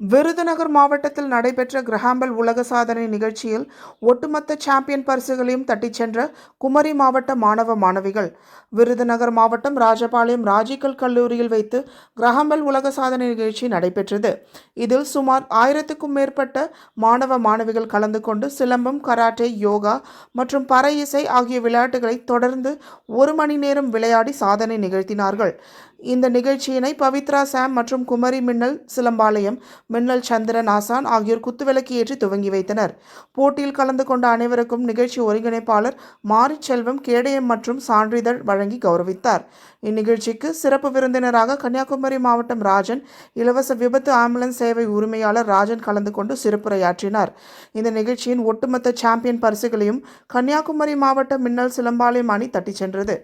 விருதுநகர் மாவட்டத்தில் நடைபெற்ற கிரஹாம்பல் உலக சாதனை நிகழ்ச்சியில் ஒட்டுமொத்த சாம்பியன் பரிசுகளையும் தட்டிச் சென்ற குமரி மாவட்ட மாணவ மாணவிகள் விருதுநகர் மாவட்டம் ராஜபாளையம் ராஜிக்கல் கல்லூரியில் வைத்து கிரஹாம்பல் உலக சாதனை நிகழ்ச்சி நடைபெற்றது. இதில் சுமார் ஆயிரத்துக்கும் மேற்பட்ட மாணவ மாணவிகள் கலந்து கொண்டு சிலம்பம் கராட்டே யோகா மற்றும் பறை இசை ஆகிய விளையாட்டுகளை தொடர்ந்து ஒரு மணி நேரம் விளையாடி சாதனை நிகழ்த்தினார்கள். இந்த நிகழ்ச்சியினை பவித்ரா சாம் மற்றும் குமரி மின்னல் சிலம்பாளையம் மின்னல் சந்திரன் ஆசான் ஆகியோர் குத்துவிளக்கு ஏற்றி துவங்கி வைத்தனர். போட்டியில் கலந்து கொண்ட அனைவருக்கும் நிகழ்ச்சி ஒருங்கிணைப்பாளர் மாரிச்செல்வம் கேடயம் மற்றும் சான்றிதழ் வழங்கி கௌரவித்தார். இந்நிகழ்ச்சிக்கு சிறப்பு விருந்தினராக கன்னியாகுமரி மாவட்டம் ராஜன் இலவச விபத்து ஆம்புலன்ஸ் சேவை உரிமையாளர் ராஜன் கலந்து கொண்டு சிறப்புரையாற்றினார். இந்த நிகழ்ச்சியின் ஒட்டுமொத்த சாம்பியன் பரிசுகளையும் கன்னியாகுமரி மாவட்ட மின்னல் சிலம்பாளையம் அணி தட்டிச் சென்றது.